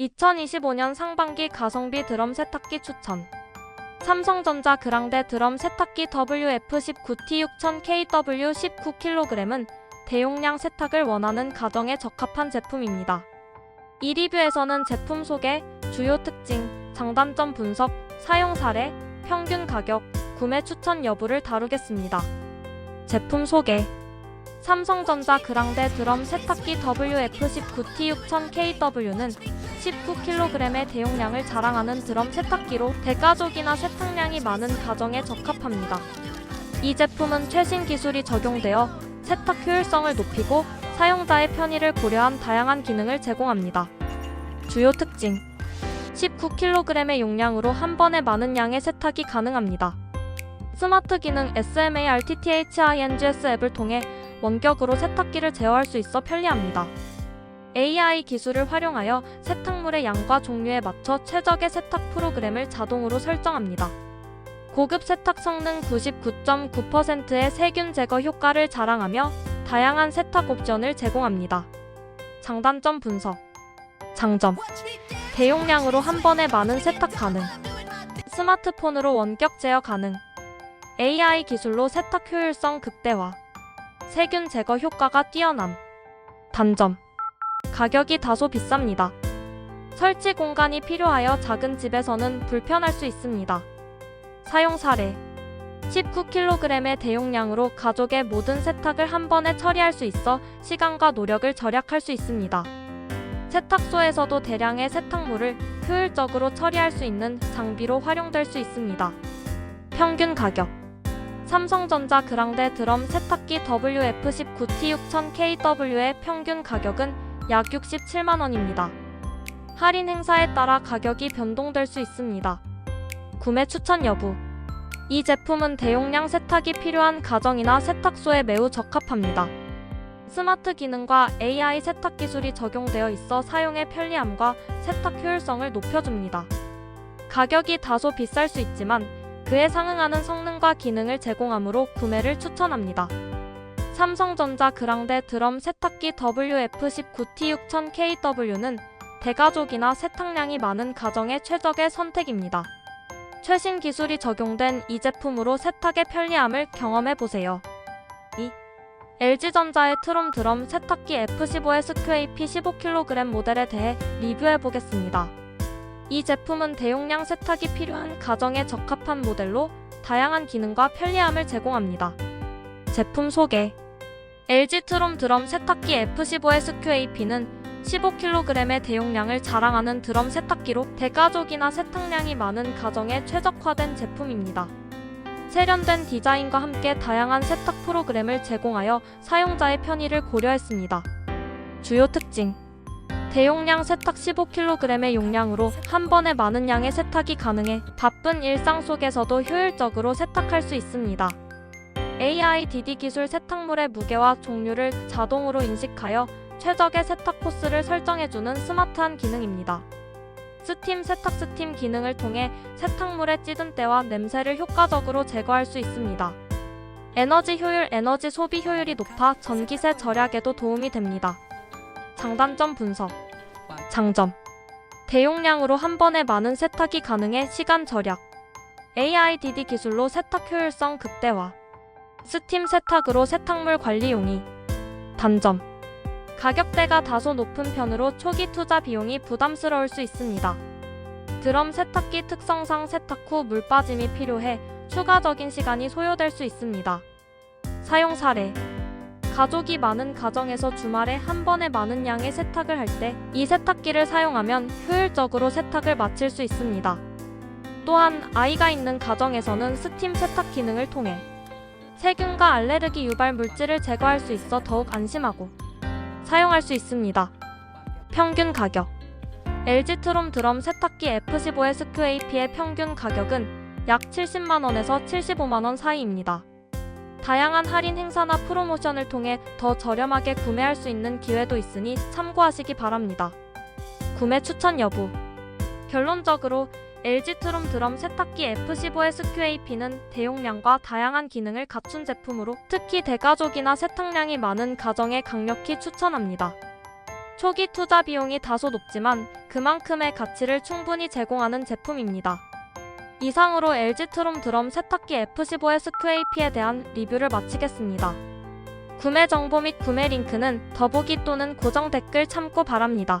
2025년 상반기 가성비 드럼 세탁기 추천. 삼성전자 그랑데 드럼 세탁기 WF19T 6000kW 19kg은 대용량 세탁을 원하는 가정에 적합한 제품입니다. 이 리뷰에서는 제품 소개, 주요 특징, 장단점 분석, 사용 사례, 평균 가격, 구매 추천 여부를 다루겠습니다. 제품 소개 삼성전자 그랑데 드럼 세탁기 WF19T 6000kW는 19kg의 대용량을 자랑하는 드럼 세탁기로 대가족이나 세탁량이 많은 가정에 적합합니다. 이 제품은 최신 기술이 적용되어 세탁 효율성을 높이고 사용자의 편의를 고려한 다양한 기능을 제공합니다. 주요 특징 19kg의 용량으로 한 번에 많은 양의 세탁이 가능합니다. 스마트 기능 SMA RTTHINGS 앱을 통해 원격으로 세탁기를 제어할 수 있어 편리합니다. AI 기술을 활용하여 세탁물의 양과 종류에 맞춰 최적의 세탁 프로그램을 자동으로 설정합니다. 고급 세탁 성능 99.9%의 세균 제거 효과를 자랑하며 다양한 세탁 옵션을 제공합니다. 장단점 분석. 장점. 대용량으로 한 번에 많은 세탁 가능. 스마트폰으로 원격 제어 가능. AI 기술로 세탁 효율성 극대화. 세균 제거 효과가 뛰어남 단점 가격이 다소 비쌉니다. 설치 공간이 필요하여 작은 집에서는 불편할 수 있습니다. 사용 사례 19kg의 대용량으로 가족의 모든 세탁을 한 번에 처리할 수 있어 시간과 노력을 절약할 수 있습니다. 세탁소에서도 대량의 세탁물을 효율적으로 처리할 수 있는 장비로 활용될 수 있습니다. 평균 가격 삼성전자 그랑데 드럼 세탁기 WF19T 6000kW의 평균 가격은 약 67만 원입니다. 할인 행사에 따라 가격이 변동될 수 있습니다. 구매 추천 여부 이 제품은 대용량 세탁이 필요한 가정이나 세탁소에 매우 적합합니다. 스마트 기능과 AI 세탁 기술이 적용되어 있어 사용의 편리함과 세탁 효율성을 높여줍니다. 가격이 다소 비쌀 수 있지만 그에 상응하는 성능과 기능을 제공하므로 구매를 추천합니다. 삼성전자 그랑데 드럼 세탁기 WF19T 6000kW는 대가족이나 세탁량이 많은 가정의 최적의 선택입니다. 최신 기술이 적용된 이 제품으로 세탁의 편리함을 경험해 보세요. 2. LG전자의 트롬 드럼 세탁기 F15SQAP 15kg 모델에 대해 리뷰해 보겠습니다. 이 제품은 대용량 세탁이 필요한 가정에 적합한 모델로 다양한 기능과 편리함을 제공합니다. 제품 소개 LG 트롬 드럼 세탁기 F15SQAP는 15kg의 대용량을 자랑하는 드럼 세탁기로 대가족이나 세탁량이 많은 가정에 최적화된 제품입니다. 세련된 디자인과 함께 다양한 세탁 프로그램을 제공하여 사용자의 편의를 고려했습니다. 주요 특징 대용량 세탁 15kg의 용량으로 한 번에 많은 양의 세탁이 가능해 바쁜 일상 속에서도 효율적으로 세탁할 수 있습니다. AI DD 기술 세탁물의 무게와 종류를 자동으로 인식하여 최적의 세탁 코스를 설정해주는 스마트한 기능입니다. 스팀 세탁 스팀 기능을 통해 세탁물의 찌든 때와 냄새를 효과적으로 제거할 수 있습니다. 에너지 효율 에너지 소비 효율이 높아 전기세 절약에도 도움이 됩니다. 장단점 분석 장점 대용량으로 한 번에 많은 세탁이 가능해 시간 절약 AI DD 기술로 세탁 효율성 극대화 스팀 세탁으로 세탁물 관리 용이 단점 가격대가 다소 높은 편으로 초기 투자 비용이 부담스러울 수 있습니다. 드럼 세탁기 특성상 세탁 후 물 빠짐이 필요해 추가적인 시간이 소요될 수 있습니다. 사용 사례 가족이 많은 가정에서 주말에 한 번에 많은 양의 세탁을 할 때 이 세탁기를 사용하면 효율적으로 세탁을 마칠 수 있습니다. 또한 아이가 있는 가정에서는 스팀 세탁 기능을 통해 세균과 알레르기 유발 물질을 제거할 수 있어 더욱 안심하고 사용할 수 있습니다. 평균 가격 LG 트롬 드럼 세탁기 F15SQAP의 평균 가격은 약 70만원에서 75만원 사이입니다. 다양한 할인 행사나 프로모션을 통해 더 저렴하게 구매할 수 있는 기회도 있으니 참고하시기 바랍니다. 구매 추천 여부 결론적으로 LG 트롬 드럼 세탁기 F15SQAP는 대용량과 다양한 기능을 갖춘 제품으로 특히 대가족이나 세탁량이 많은 가정에 강력히 추천합니다. 초기 투자 비용이 다소 높지만 그만큼의 가치를 충분히 제공하는 제품입니다. 이상으로 LG 트롬 드럼 세탁기 F15S QAP에 대한 리뷰를 마치겠습니다. 구매 정보 및 구매 링크는 더보기 또는 고정 댓글 참고 바랍니다.